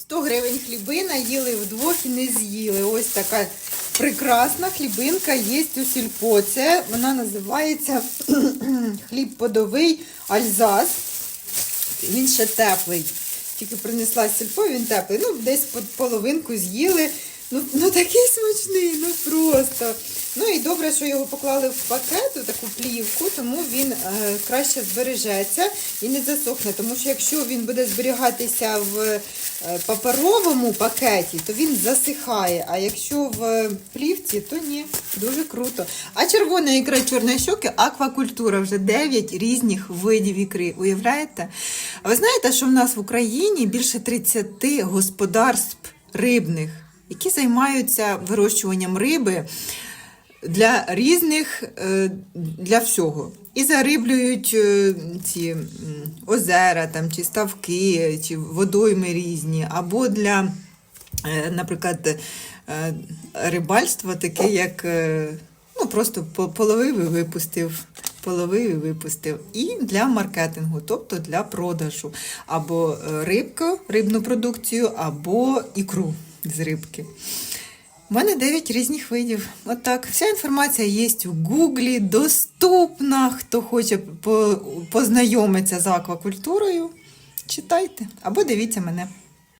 100 гривень хлібина, їли вдвох і не з'їли. Ось така прекрасна хлібинка є у сільпо. Це вона називається хліб подовий Альзас. Він ще теплий. Тільки принесла сільпо, він теплий. Ну, десь половинку з'їли. Ну, ну такий смачний, ну просто. Ну і добре, що його поклали в пакет, у таку плівку, тому він е, краще збережеться і не засохне. Тому що якщо він буде зберігатися в е, паперовому пакеті, то він засихає. А якщо в е, плівці, то ні. Дуже круто. А червона ікра чорної щоки аквакультура вже 9 різних видів ікри. Уявляєте? А ви знаєте, що в нас в Україні більше 30 господарств рибних, які займаються вирощуванням риби для різних, е, для всього. І зариблюють е, ці озера там, чи ставки, чи водойми різні, або для, е, наприклад, рибальства, таке як ну, просто по- половив і випустив. Половив і випустив. І для маркетингу, тобто для продажу. Або рибку, рибну продукцію, або ікру з рибки. У мене 9 різних видів. Отак. Вся інформація є у Гуглі, доступна. Хто хоче по- познайомитися з аквакультурою, читайте або дивіться мене.